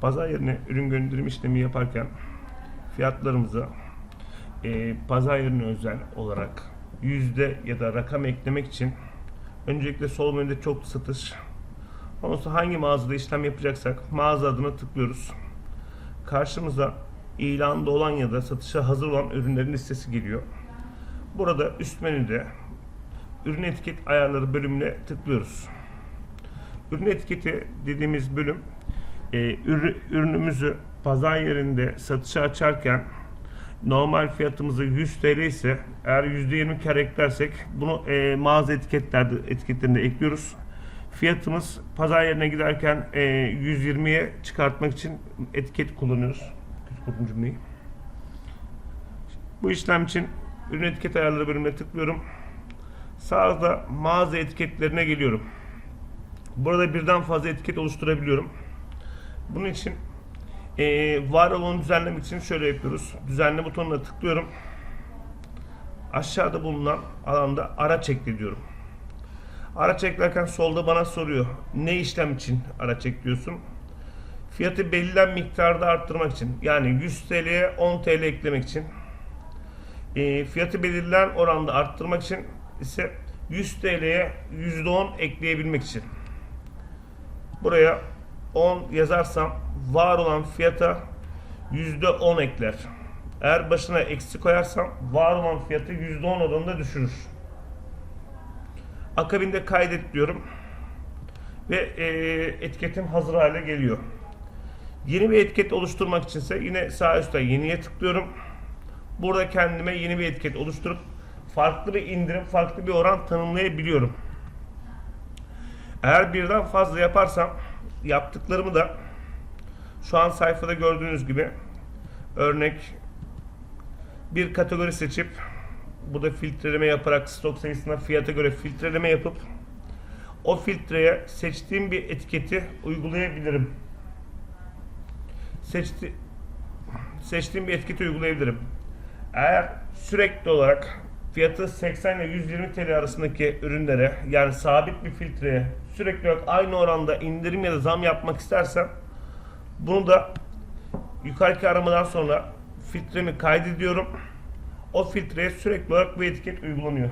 Pazar yerine ürün gönderim işlemi yaparken fiyatlarımızı e, pazar yerine özel olarak yüzde ya da rakam eklemek için öncelikle sol menüde çok satış ondan sonra hangi mağazada işlem yapacaksak mağaza adına tıklıyoruz. Karşımıza ilanda olan ya da satışa hazır olan ürünlerin listesi geliyor. Burada üst menüde ürün etiket ayarları bölümüne tıklıyoruz. Ürün etiketi dediğimiz bölüm e, ürü- ürünümüzü pazar yerinde satışa açarken normal fiyatımızı 100 TL ise eğer %20 kar eklersek bunu e, mağaza etiketlerde etiketlerinde ekliyoruz. Fiyatımız pazar yerine giderken e, 120'ye çıkartmak için etiket kullanıyoruz. Kurdum cümleyi. Bu işlem için ürün etiket ayarları bölümüne tıklıyorum. Sağda mağaza etiketlerine geliyorum. Burada birden fazla etiket oluşturabiliyorum. Bunun için eee var olanı düzenlemek için şöyle yapıyoruz. Düzenle butonuna tıklıyorum. Aşağıda bulunan alanda araç ekle diyorum. Araç eklerken solda bana soruyor. Ne işlem için araç ekliyorsun? Fiyatı belirlen miktarda arttırmak için. Yani 100 TL'ye 10 TL eklemek için. E, fiyatı belirlen oranda arttırmak için ise 100 TL'ye %10 ekleyebilmek için. Buraya 10 yazarsam var olan fiyata %10 ekler. Eğer başına eksi koyarsam var olan fiyatı %10 oranında düşürür. Akabinde kaydet diyorum. Ve e, etiketim hazır hale geliyor. Yeni bir etiket oluşturmak içinse yine sağ üstte yeniye tıklıyorum. Burada kendime yeni bir etiket oluşturup farklı bir indirim, farklı bir oran tanımlayabiliyorum. Eğer birden fazla yaparsam yaptıklarımı da şu an sayfada gördüğünüz gibi örnek bir kategori seçip bu da filtreleme yaparak stok sayısına fiyata göre filtreleme yapıp o filtreye seçtiğim bir etiketi uygulayabilirim. Seçti, seçtiğim bir etiketi uygulayabilirim. Eğer sürekli olarak fiyatı 80 ile 120 TL arasındaki ürünlere yani sabit bir filtreye sürekli olarak aynı oranda indirim ya da zam yapmak istersem bunu da yukarıki aramadan sonra filtremi kaydediyorum. O filtreye sürekli olarak bu etiket uygulanıyor.